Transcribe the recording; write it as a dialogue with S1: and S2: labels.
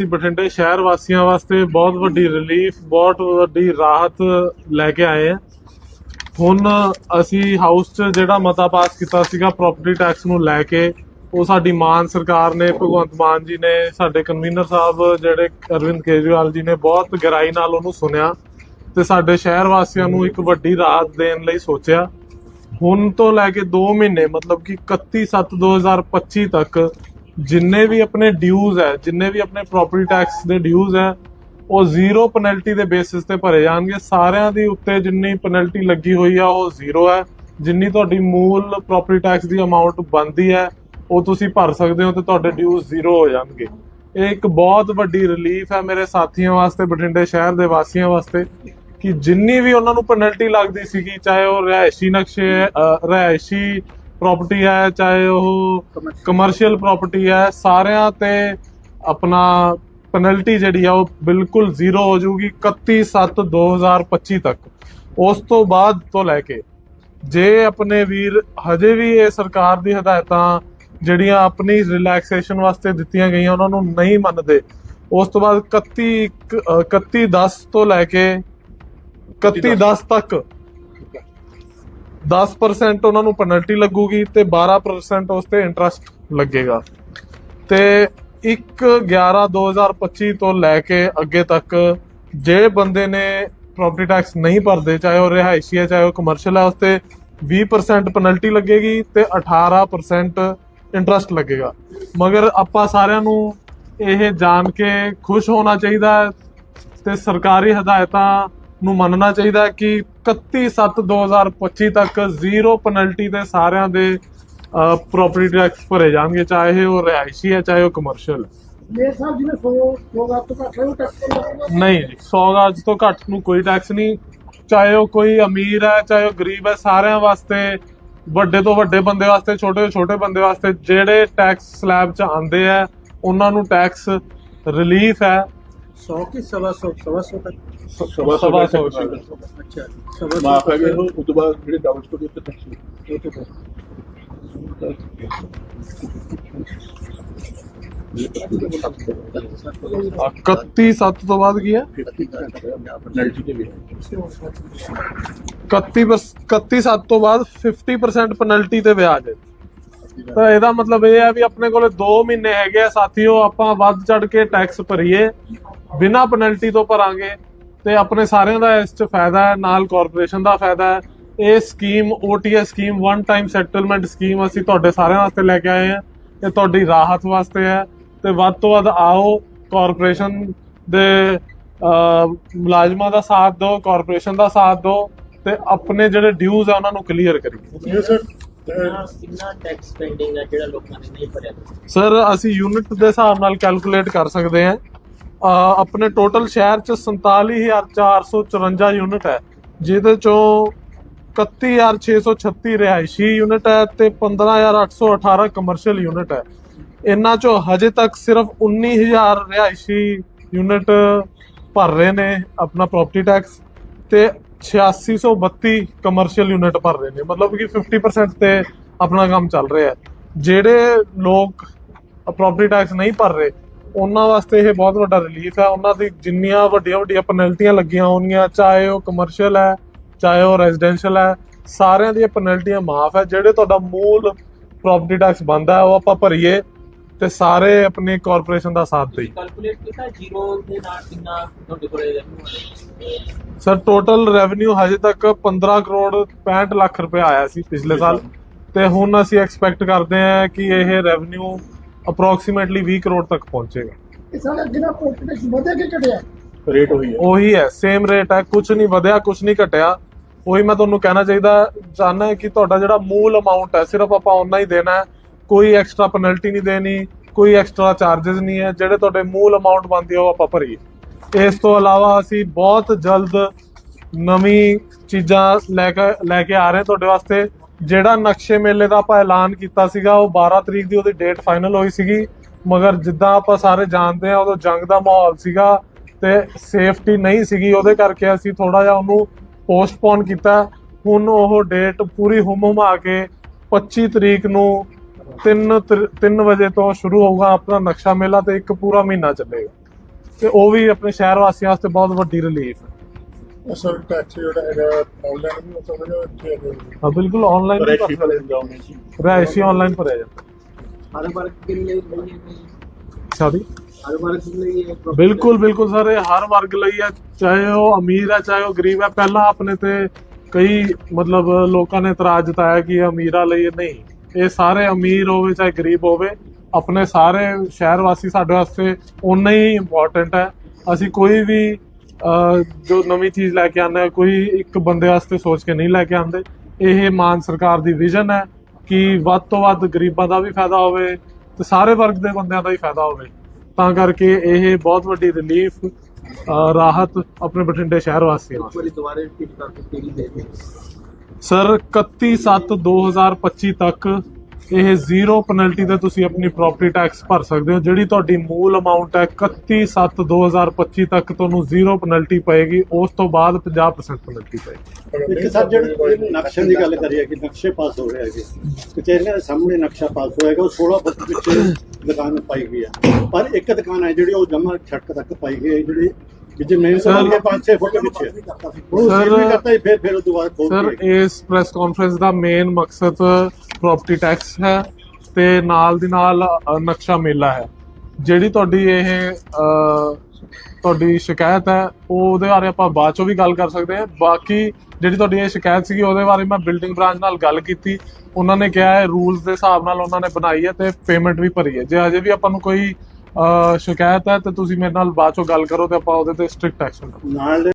S1: ਅਸੀਂ ਬਠਿੰਡੇ ਸ਼ਹਿਰ ਵਾਸੀਆਂ ਵਾਸਤੇ ਬਹੁਤ ਵੱਡੀ ਰਿਲੀਫ ਬਹੁਤ ਵੱਡੀ ਰਾਹਤ ਲੈ ਕੇ ਆਏ ਹਾਂ ਹੁਣ ਅਸੀਂ ਹਾਊਸ 'ਚ ਜਿਹੜਾ ਮਤਾ ਪਾਸ ਕੀਤਾ ਸੀਗਾ ਪ੍ਰਾਪਰਟੀ ਟੈਕਸ ਨੂੰ ਲੈ ਕੇ, ਉਹ ਸਾਡੀ ਮਾਨ ਸਰਕਾਰ ਨੇ, ਭਗਵੰਤ ਮਾਨ ਜੀ ਨੇ, ਸਾਡੇ ਕਨਵੀਨਰ ਸਾਹਿਬ, ਜਿਹੜੇ ਅਰਵਿੰਦ ਕੇਜਰੀਵਾਲ ਜੀ ਨੇ ਬਹੁਤ ਗਹਿਰਾਈ ਨਾਲ ਉਹਨੂੰ ਸੁਣਿਆ ਤੇ ਸਾਡੇ ਸ਼ਹਿਰ ਵਾਸੀਆਂ ਨੂੰ ਇੱਕ ਵੱਡੀ ਰਾਹਤ ਦੇਣ ਲਈ ਸੋਚਿਆ। ਹੁਣ ਤੋਂ ਲੈ ਕੇ 2 ਮਹੀਨੇ, ਮਤਲਬ ਕਿ 31/7/2025 ਤੱਕ ਜਿੰਨੇ ਵੀ ਆਪਣੇ ਡਿਊਜ਼ ਹੈ ਜਿੰਨੇ ਵੀ ਆਪਣੇ ਪ੍ਰਾਪਰਟੀ ਟੈਕਸ ਦੇ ਡਿਊਜ਼ ਹੈ ਉਹ ਜ਼ੀਰੋ ਪੈਨਲਟੀ ਦੇ ਬੇਸਿਸ ਤੇ ਭਰੇ ਜਾਣਗੇ। ਸਾਰਿਆਂ ਦੀ ਉੱਤੇ ਜਿੰਨੀ ਪੈਨਲਟੀ ਲੱਗੀ ਹੋਈ ਆ ਉਹ ਜ਼ੀਰੋ ਹੈ। ਜਿੰਨੀ ਤੁਹਾਡੀ ਮੂਲ ਪ੍ਰਾਪਰਟੀ ਟੈਕਸ ਦੀ ਅਮਾਉਂਟ ਬਣਦੀ ਹੈ ਉਹ ਤੁਸੀਂ ਭਰ ਸਕਦੇ ਹੋ ਤੇ ਤੁਹਾਡੇ ਡਿਊਜ਼ ਜ਼ੀਰੋ ਹੋ ਜਾਣਗੇ। ਇਹ ਇੱਕ ਬਹੁਤ ਵੱਡੀ ਰਿਲੀਫ ਹੈ ਮੇਰੇ ਸਾਥੀਆਂ ਵਾਸਤੇ ਬਠਿੰਡੇ ਸ਼ਹਿਰ ਦੇ ਵਾਸੀਆਂ ਵਾਸਤੇ ਕਿ ਜਿੰਨੀ ਵੀ ਉਹਨਾਂ ਨੂੰ ਪੈਨਲਟੀ ਲੱਗਦੀ ਸੀਗੀ ਚਾਹੇ ਉਹ ਰਿਹਾਇਸ਼ੀ ਨਕਸ਼ੇ ਅਹ, ਰਿਹਾਇਸ਼ੀ ਪ੍ਰਾਪਰਟੀ ਹੈ, ਚਾਹੇ ਉਹ ਕਮਰਸ਼ੀਅਲ ਪ੍ਰਾਪਰਟੀ ਹੈ, ਸਾਰਿਆਂ ਤੇ ਆਪਣਾ ਪੈਨਲਟੀ ਜਿਹੜੀ ਆ ਉਹ ਬਿਲਕੁਲ ਜ਼ੀਰੋ ਹੋ ਜਾਊਗੀ 31/7/2025 ਤੱਕ। ਉਸ ਤੋਂ ਬਾਅਦ ਤੋਂ ਲੈ ਕੇ ਜੇ ਆਪਣੇ ਵੀਰ ਹਜੇ ਵੀ ਇਹ ਸਰਕਾਰ ਦੀ ਹਦਾਇਤਾਂ ਜਿਹੜੀਆਂ ਆਪਣੀ ਰਿਲੈਕਸੇਸ਼ਨ ਵਾਸਤੇ ਦਿੱਤੀਆਂ ਗਈਆਂ, ਉਹਨਾਂ ਨੂੰ ਨਹੀਂ ਮੰਨਦੇ, ਉਸ ਤੋਂ ਬਾਅਦ 31 ਅਹ 31 10 ਤੋਂ ਲੈ ਕੇ 31 10 ਤੱਕ 10% ਉਹਨਾਂ ਨੂੰ ਪੈਨਲਟੀ ਲੱਗੂਗੀ ਤੇ 12% ਉਸ ਤੇ ਇੰਟਰਸਟ ਲੱਗੇਗਾ। ਤੇ 1 11 2025 ਤੋਂ ਲੈ ਕੇ ਅੱਗੇ ਤੱਕ ਜੇ ਬੰਦੇ ਨੇ ਪ੍ਰਾਪਰਟੀ ਟੈਕਸ ਨਹੀਂ ਭਰਦੇ, ਚਾਹੇ ਉਹ ਰਿਹਾਇਸ਼ੀ ਹੈ, ਚਾਹੇ ਉਹ ਕਮਰਸ਼ੀਅਲ ਹੈ, ਉਸ ਤੇ 20% ਪੈਨਲਟੀ ਲੱਗੇਗੀ ਤੇ 18% ਇੰਟਰਸਟ ਲੱਗੇਗਾ। ਮਗਰ ਆਪਾਂ ਸਾਰਿਆਂ ਨੂੰ ਇਹ ਜਾਣ ਕੇ ਖੁਸ਼ ਹੋਣਾ ਚਾਹੀਦਾ ਹੈ ਤੇ ਸਰਕਾਰੀ ਹਦਾਇਤਾਂ ਨੂੰ ਮੰਨਣਾ ਚਾਹੀਦਾ ਹੈ ਕਿ 31/7/2025 ਤੱਕ ਜ਼ੀਰੋ ਪੈਨਲਟੀ ਤੇ ਸਾਰਿਆਂ ਦੇ ਪ੍ਰਾਪਰਟੀ ਟੈਕਸ ਭਰੇ ਜਾਣਗੇ ਚਾਹੇ ਉਹ ਰਿਹਾਇਸ਼ੀ ਹੈ ਚਾਹੇ ਉਹ ਕਮਰਸ਼ੀਅਲ ਹੈ।
S2: ਇਹ ਸਾਹਿਬ ਜਿਵੇਂ 100 100 ਲੱਖ ਤੋਂ ਘੱਟ ਹੈ ਉਹ ਟੈਕਸ ਲੱਗੂਗਾ।
S1: ਨਹੀਂ ਜੀ 100 ਗਜ ਤੋਂ ਘੱਟ ਨੂੰ ਕੋਈ ਟੈਕਸ ਨਹੀਂ। ਚਾਹੇ ਉਹ ਕੋਈ ਅਮੀਰ ਹੈ ਚਾਹੇ ਉਹ ਗਰੀਬ ਹੈ ਸਾਰਿਆਂ ਵਾਸਤੇ ਵੱਡੇ ਤੋਂ ਵੱਡੇ ਬੰਦੇ ਵਾਸਤੇ ਛੋਟੇ ਤੋਂ ਛੋਟੇ ਬੰਦੇ ਵਾਸਤੇ ਜਿਹੜੇ ਟੈਕਸ ਸਲੈਬ 'ਚ ਆਉਂਦੇ ਆ ਉਹਨਾਂ ਨੂੰ ਟੈਕਸ ਰਿਲੀਫ ਹੈ।
S2: 100 ਕੀ ਸਵਾ 100 ਸਵਾ 100 ਤੱਕ
S3: ਸਵਾ ਸੌ
S1: ਸਵਾ ਸੌ
S3: ਤੱਕ
S2: ਅੱਛਾ ਸਵਾ
S3: ਮਾਫ ਹੈ ਕਿ ਉਹ ਤੋਂ ਬਾਅਦ ਜਿਹੜੇ ਡਾਊਟ ਤੋਂ ਉੱਤੇ ਟੈਕਸ
S1: ਆਹ 31 7 ਤੋਂ ਬਾਅਦ ਕੀ ਹੈ
S3: ਪੈਨਲਟੀ ਦੇ ਵੀ
S1: 31 ਬਸ 31 7 ਤੋਂ ਬਾਅਦ 50% ਪੈਨਲਟੀ ਤੇ ਵਿਆਜ ਹੈ ਤਾਂ ਇਹਦਾ ਮਤਲਬ ਇਹ ਹੈ ਵੀ ਆਪਣੇ ਕੋਲੇ 2 ਮਹੀਨੇ ਹੈਗੇ ਆ ਸਾਥੀਓ ਆਪਾਂ ਵੱਧ ਚੜ ਕੇ ਟੈਕਸ ਭਰੀਏ, ਬਿਨਾਂ ਪੈਨਲਟੀ ਤੋਂ ਭਰਾਂਗੇ ਤੇ ਆਪਣੇ ਸਾਰਿਆਂ ਦਾ ਇਸ 'ਚ ਫਾਇਦਾ ਹੈ, ਨਾਲ ਕਾਰਪੋਰੇਸ਼ਨ ਦਾ ਫਾਇਦਾ ਹੈ। ਇਹ scheme OTS scheme one time settlement scheme ਅਸੀਂ ਤੁਹਾਡੇ ਸਾਰਿਆਂ ਵਾਸਤੇ ਲੈ ਕੇ ਆਏ ਹਾਂ। ਇਹ ਤੁਹਾਡੀ ਰਾਹਤ ਵਾਸਤੇ ਹੈ ਤੇ ਵੱਧ ਤੋਂ ਵੱਧ ਆਓ ਕਾਰਪੋਰੇਸ਼ਨ ਦੇ ਮੁਲਾਜ਼ਮਾਂ ਦਾ ਸਾਥ ਦਿਓ ਕਾਰਪੋਰੇਸ਼ਨ ਦਾ ਸਾਥ ਦਿਓ ਤੇ ਆਪਣੇ ਜਿਹੜੇ ਡਿਊਜ਼ ਆ ਉਹਨਾਂ ਨੂੰ ਕਲੀਅਰ ਕਰੀਏ।
S3: ਸਰ
S4: ਕਿੰਨਾ ਕਿੰਨਾ ਟੈਕਸ ਪੈਂਡਿੰਗ ਹੈ ਜਿਹੜਾ ਲੋਕਾਂ ਨੇ ਨਹੀਂ ਭਰਿਆ?
S1: ਸਰ ਅਸੀਂ ਯੂਨਿਟ ਦੇ ਹਿਸਾਬ ਨਾਲ ਕੈਲਕੂਲੇਟ ਕਰ ਸਕਦੇ ਹਾਂ। ਆਪਣੇ ਟੋਟਲ ਸ਼ਹਿਰ ਚ 47454 ਯੂਨਿਟ ਹੈ। ਜਿਹਦੇ ਚੋਂ 31636 ਰਿਹਾਇਸ਼ੀ ਯੂਨਿਟ ਹੈ ਤੇ 15818 ਕਮਰਸ਼ੀਅਲ ਯੂਨਿਟ ਹੈ। ਇਹਨਾਂ ਚੋਂ ਹਜੇ ਤੱਕ ਸਿਰਫ 19000 ਰਿਹਾਇਸ਼ੀ ਯੂਨਿਟ ਭਰ ਰਹੇ ਨੇ ਆਪਣਾ ਪ੍ਰਾਪਰਟੀ ਟੈਕਸ ਤੇ 8632 ਕਮਰਸ਼ੀਅਲ ਯੂਨਿਟ ਭਰ ਰਹੇ ਨੇ। ਮਤਲਬ ਕਿ 50% ਤੇ ਆਪਣਾ ਕੰਮ ਚੱਲ ਰਿਹਾ ਹੈ। ਜਿਹੜੇ ਲੋਕ ਪ੍ਰਾਪਰਟੀ ਟੈਕਸ ਨਹੀਂ ਭਰ ਰਹੇ, ਉਹਨਾਂ ਵਾਸਤੇ ਇਹ ਬਹੁਤ ਵੱਡਾ ਰਿਲੀਫ ਹੈ। ਉਹਨਾਂ ਦੀ ਜਿੰਨੀਆਂ ਵੱਡੀਆਂ ਵੱਡੀਆਂ ਪੈਨਲਟੀਆਂ ਲੱਗੀਆਂ ਹੋਣਗੀਆਂ, ਚਾਹੇ ਉਹ ਕਮਰਸ਼ੀਅਲ ਹੈ, ਚਾਹੇ ਉਹ ਰੈਜ਼ੀਡੈਂਸ਼ੀਅਲ ਹੈ, ਸਾਰਿਆਂ ਦੀਆਂ ਪੈਨਲਟੀਆਂ ਮਾਫ ਹੈ। ਜਿਹੜੇ ਤੁਹਾਡਾ ਮੂਲ ਪ੍ਰਾਪਰਟੀ ਟੈਕਸ ਬੰਦਾ ਉਹ ਆਪਾਂ ਭਰੀਏ। ਤੇ ਸਾਰੇ ਆਪਣੀ ਕਾਰਪੋਰੇਸ਼ਨ ਦਾ ਸਾਥ ਦੇਈਏ
S4: ਕੈਲਕੂਲੇਟ ਕੀਤਾ ਜ਼ੀਰੋ ਦੇ ਨਾਲ ਕਿੰਨਾ ਤੁਹਾਡੇ ਕੋਲ revenue
S1: ਸਰ ਟੋਟਲ ਰੈਵਨਿਊ ਹਜੇ ਤੱਕ 15 ਕਰੋੜ 65 ਲੱਖ ਰੁਪਏ ਆਇਆ ਸੀ ਪਿਛਲੇ ਸਾਲ। ਤੇ ਹੁਣ ਅਸੀਂ ਐਕਸਪੈਕਟ ਕਰਦੇ ਹਾਂ ਕਿ ਇਹ ਰੈਵਨਿਊ ਅਪਰੋਕਸੀਮੇਟਲੀ 20 ਕਰੋੜ ਤੱਕ ਪਹੁੰਚੇਗਾ।
S2: ਇਹ ਸਾਡਾ ਜਿਹੜਾ ਪ੍ਰੋਫਿਟ ਵਧਿਆ ਕਿ ਘਟਿਆ?
S3: ਰੇਟ ਹੈ।
S1: ਉਹੀ ਹੈ ਸੇਮ ਰੇਟ ਹੈ ਕੁਝ ਨਹੀਂ ਵਧਿਆ ਕੁਝ ਨਹੀਂ ਘਟਿਆ। ਉਹੀ ਮੈਂ ਤੁਹਾਨੂੰ ਕਹਿਣਾ ਚਾਹੀਦਾ ਚਾਹਨਾ ਹੈ ਕਿ ਤੁਹਾਡਾ ਜਿਹੜਾ ਮੂਲ ਅਮਾਉਂਟ ਹੈ ਸਿਰਫ ਆਪਾਂ ਉਨਾ ਹੀ ਦੇਣਾ ਹੈ। ਕੋਈ ਐਕਸਟਰਾ ਪੈਨਲਟੀ ਨਹੀਂ ਦੇਣੀ, ਕੋਈ ਐਕਸਟਰਾ ਚਾਰजेस ਨਹੀਂ ਹੈ, ਜਿਹੜੇ ਤੁਹਾਡੇ ਮੂਲ ਅਮਾਉਂਟ ਬਣਦੀ ਉਹ ਆਪਾਂ ਭਰੀਏ। ਇਸ ਤੋਂ ਇਲਾਵਾ ਅਸੀਂ ਬਹੁਤ ਜਲਦ ਨਵੀਂ ਚੀਜ਼ਾਂ ਲੈ ਕੇ ਲੈ ਕੇ ਆ ਰਹੇ ਤੁਹਾਡੇ ਵਾਸਤੇ। ਜਿਹੜਾ ਨਕਸ਼ੇ ਮੇਲੇ ਦਾ ਆਪਾਂ ਐਲਾਨ ਕੀਤਾ ਸੀਗਾ, ਉਹ 12 ਤਰੀਕ ਦੀ ਉਹਦੀ ਡੇਟ ਫਾਈਨਲ ਹੋਈ ਸੀਗੀ। ਮਗਰ ਜਿੱਦਾਂ ਆਪਾਂ ਸਾਰੇ ਜਾਣਦੇ ਆ ਉਦੋਂ ਜੰਗ ਦਾ ਮਾਹੌਲ ਸੀਗਾ ਤੇ ਸੇਫਟੀ ਨਹੀਂ ਸੀਗੀ, ਉਹਦੇ ਕਰਕੇ ਅਸੀਂ ਥੋੜਾ ਜਿਹਾ ਉਹਨੂੰ ਪੋਸਟਪੋਨ ਕੀਤਾ। ਹੁਣ ਉਹ ਡੇਟ ਪੂਰੀ ਹੁਮ ਹੁਮਾ ਕੇ 25 ਤਰੀਕ ਨੂੰ 3 3 ਵਜੇ ਤੋਂ ਸ਼ੁਰੂ ਹੋਊਗਾ ਆਪਣਾ ਨਕਸ਼ਾ ਮੇਲਾ ਤੇ ਇੱਕ ਪੂਰਾ ਮਹੀਨਾ ਚੱਲੇਗਾ। ਤੇ ਉਹ ਵੀ ਆਪਣੇ ਸ਼ਹਿਰ ਵਾਸੀਆਂ ਵਾਸਤੇ ਬਹੁਤ ਵੱਡੀ ਰਿਲੀਫ ਹੈ।
S3: ਅਸਲ ਟੈਕਸ ਜਿਹੜਾ ਹੈਗਾ ਆਨਲਾਈਨ ਵੀ ਹੋ ਸਕਦਾ ਇੱਥੇ ਹੈਗਾ
S1: ਹਾਂ ਬਿਲਕੁਲ ਆਨਲਾਈਨ ਵੀ ਕਰ ਆਨਲਾਈਨ ਭਰਿਆ ਜਾਂਦਾ।
S4: ਹਰ ਲਈ
S1: ਸਾਡੀ?
S4: ਹਰ ਵਰਗ ਲਈ
S1: ਬਿਲਕੁਲ ਬਿਲਕੁਲ ਸਰ ਇਹ ਹਰ ਵਰਗ ਲਈ ਹੈ। ਚਾਹੇ ਉਹ ਅਮੀਰ ਹੈ ਚਾਹੇ ਉਹ ਗਰੀਬ ਹੈ ਪਹਿਲਾਂ ਆਪਣੇ ਤੇ ਕਈ ਮਤਲਬ ਲੋਕਾਂ ਨੇ ਇਤਰਾਜ਼ ਜਤਾਇਆ ਕਿ ਇਹ ਅਮੀਰਾਂ ਲਈ ਨਹੀਂ। ਇਹ ਸਾਰੇ ਅਮੀਰ ਹੋਵੇ ਚਾਹੇ ਗਰੀਬ ਹੋਵੇ, ਆਪਣੇ ਸਾਰੇ ਸ਼ਹਿਰ ਵਾਸੀ ਸਾਡੇ ਵਾਸਤੇ ਉਨਾ ਹੀ ਇੰਪੋਰਟੈਂਟ ਹੈ। ਅਸੀਂ ਕੋਈ ਵੀ ਜੋ ਨਵੀਂ ਚੀਜ਼ ਲੈ ਕੇ ਆਉਂਦੇ ਹਾਂ, ਕੋਈ ਇੱਕ ਬੰਦੇ ਵਾਸਤੇ ਸੋਚ ਕੇ ਨਹੀਂ ਲੈ ਕੇ ਆਉਂਦੇ। ਇਹ ਮਾਨ ਸਰਕਾਰ ਦੀ ਵਿਜ਼ਨ ਹੈ ਕਿ ਵੱਧ ਤੋਂ ਵੱਧ ਗਰੀਬਾਂ ਦਾ ਵੀ ਫਾਇਦਾ ਹੋਵੇ ਤੇ ਸਾਰੇ ਵਰਗ ਦੇ ਬੰਦਿਆਂ ਦਾ ਹੀ ਫਾਇਦਾ ਹੋਵੇ। ਤਾਂ ਕਰਕੇ ਇਹ ਬਹੁਤ ਵੱਡੀ ਰਿਲੀਫ ਰਾਹਤ ਆਪਣੇ ਬਠਿੰਡੇ ਸ਼ਹਿਰ ਵਾਸੀਆਂ ਵਾਸਤੇ
S4: ਵਾਰੀ ਰਿਪੀਟ ਕਰਕੇ ਕਿਹੜੀ ਦੇ ਦੇ।
S1: ਸਰ 31/7/2025 ਤੱਕ ਇਹ ਜ਼ੀਰੋ ਪੈਨਲਟੀ ਤੇ ਤੁਸੀਂ ਆਪਣੀ ਪ੍ਰਾਪਰਟੀ ਟੈਕਸ ਭਰ ਸਕਦੇ ਹੋ, ਜਿਹੜੀ ਤੁਹਾਡੀ ਮੂਲ ਅਮਾਉਂਟ ਹੈ 31/7/2025 ਤੱਕ ਤੁਹਾਨੂੰ ਜ਼ੀਰੋ ਪੈਨਲਟੀ ਪਏਗੀ, ਉਸ ਤੋਂ ਬਾਅਦ 50% ਪੈਨਲਟੀ ਪਏਗੀ।
S5: ਇੱਕ ਸਰ, ਜਿਹੜੇ ਨਕਸ਼ੇ ਦੀ ਗੱਲ ਕਰੀਏ ਕਿ ਨਕਸ਼ੇ ਪਾਸ ਹੋ ਰਹੇ ਹੈਗੇ, ਕਚਹਿਰੀਆਂ ਦੇ ਸਾਹਮਣੇ ਨਕਸ਼ਾ ਪਾਸ ਹੋਏਗਾ ਉਹ 16 ਫੁੱਟ ਵਿੱਚ ਦੁਕਾਨ ਪਾਈ ਗਈ ਹੈ। ਪਰ ਇੱਕ ਦੁਕਾਨ ਹੈ ਜਿਹੜੀ ਉਹ ਜਮਾ ਛੱਕ ਤੱਕ ਪਾਈ ਗਈ ਹੈ, ਜਿਹੜੀ ਮੇਨ ਸਰ 5-6 ਫੁੱਟ ਪਿੱਛੇ। ਹੈ। ਉਹ
S1: Sir-
S5: ਸੀਲ ਵੀ ਕਰਤਾ ਹੀ ਫਿਰ ਫਿਰ ਉਹ ਦੁਬਾਰਾ ਖੋਲ
S1: ਸਰ
S5: ਕੇ
S1: ਇਸ ਪ੍ਰੈਸ ਕਾਨਫਰੰਸ ਦਾ ਮੇਨ ਮਕਸਦ ਪ੍ਰਾਪਰਟੀ ਟੈਕਸ ਹੈ ਤੇ ਨਾਲ ਦੀ ਨਾਲ ਨਕਸ਼ਾ ਮੇਲਾ ਹੈ। ਜਿਹੜੀ ਤੁਹਾਡੀ ਇਹ ਤੁਹਾਡੀ ਸ਼ਿਕਾਇਤ ਹੈ ਉਹ ਉਹਦੇ ਬਾਰੇ ਆਪਾਂ ਬਾਅਦ ਚੋਂ ਵੀ ਗੱਲ ਕਰ ਸਕਦੇ ਹਾਂ। ਬਾਕੀ ਜਿਹੜੀ ਤੁਹਾਡੀ ਇਹ ਸ਼ਿਕਾਇਤ ਸੀਗੀ ਉਹਦੇ ਬਾਰੇ ਮੈਂ ਬਿਲਡਿੰਗ ਬ੍ਰਾਂਚ ਨਾਲ ਗੱਲ ਕੀਤੀ। ਉਹਨਾਂ ਨੇ ਕਿਹਾ ਹੈ ਰੂਲਸ ਦੇ ਹਿਸਾਬ ਨਾਲ ਉਹਨਾਂ ਨੇ ਬਣਾਈ ਹੈ ਤੇ ਪੇਮੈਂਟ ਵੀ ਭਰੀ ਹੈ। ਜੇ ਅਜੇ ਵੀ ਆਪਾਂ ਨੂੰ ਕੋਈ ਸ਼ਿਕਾਇਤ ਹੈ ਤੇ ਤੁਸੀਂ ਮੇਰੇ ਨਾਲ ਬਾਅਦ ਚੋਂ ਗੱਲ ਕਰੋ ਤੇ ਆਪਾਂ ਉਹਦੇ ਤੇ ਸਟ੍ਰਿਕਟ ਐਕਸ਼ਨ ਕਰਾਂਗੇ
S5: ਨਾਲ